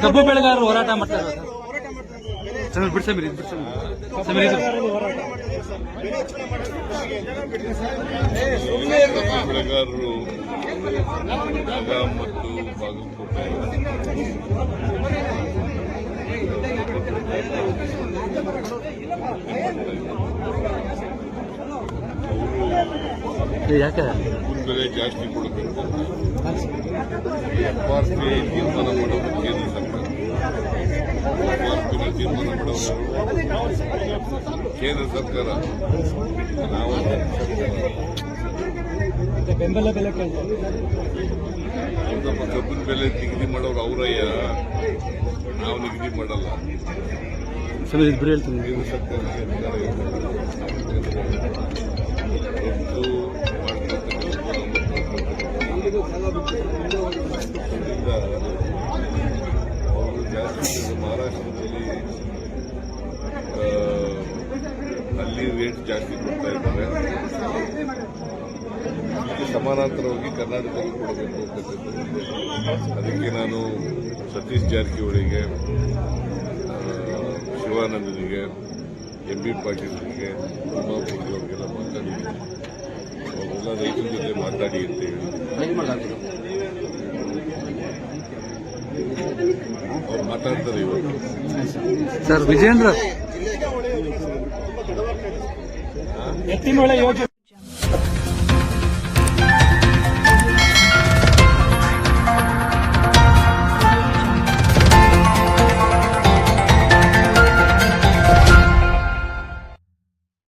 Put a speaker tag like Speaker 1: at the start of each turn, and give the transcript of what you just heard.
Speaker 1: ಕಬ್ಬು ಬೆಳೆಗಾರರು ಹೋರಾಟ ಮಾಡ್ತಾರೆ ಸರ್ ಬಿಡಿ ಸಮೀರ್ ಇದು ಬಿಡಿ. ಸಮೀರ್ ಸಮೀರ್ ಇದು
Speaker 2: ಬೆಳೆಗಾರರು ಮತ್ತು ಬಾಗಲಕೋಟೆ
Speaker 1: ಯಾಕೆ?
Speaker 2: ಬೆಲೆ ಜಾಸ್ತಿ ಕೊಡಬೇಕು ಎಫ್ ಆರ್ ಪಿ ತೀರ್ಮಾನ ಮಾಡೋದು ಕೇಂದ್ರ ಸರ್ಕಾರ ಎಫ್ ಆರ್ ಪಿನ ತೀರ್ಮಾನ ಮಾಡೋದು ಕೇಂದ್ರ ಸರ್ಕಾರ ನಾವು
Speaker 1: ಬೆಂಬಲ ಬೆಲೆ
Speaker 2: ನಮ್ಮ ಕಬ್ಬಿನ ಬೆಲೆ ನಿಗದಿ ಮಾಡೋರು ಅವರಯ್ಯ. ನಾವು ನಿಗದಿ ಮಾಡಲ್ಲ.
Speaker 1: ಹೇಳ್ತೀನಿ.
Speaker 2: ಕೇಂದ್ರ ಸರ್ಕಾರ ಅವರು ಜಾಸ್ತಿ ಈಗ ಅಲ್ಲಿ ರೇಟ್ ಜಾಸ್ತಿ ಕೊಡ್ತಾ ಇದ್ದಾರೆ. ಸಮಾನಾಂತರವಾಗಿ ಕರ್ನಾಟಕದಲ್ಲಿ ಕೊಡಬೇಕು ಅಂತಕ್ಕಂಥದ್ದು ಅದಕ್ಕೆ ನಾನು ಸತೀಶ್ ಜಾರಕಿಹೊಳಿಗೆ ಶಿವಾನಂದನಿಗೆ, ಎಂ ಬಿ ಪಾಟೀಲ್ರಿಗೆ ಉಮಾಪುರಿ ಅವರಿಗೆಲ್ಲ ಮಾತಾಡಿದ್ದೀನಿ. ಅವರೆಲ್ಲ ರೈತರ ಜೊತೆ ಮಾತಾಡಿ ಅಂತ ಹೇಳಿ. ಅವ್ರು ಮಾತಾಡ್ತಾರೆ ಇವತ್ತು
Speaker 1: 定住了以后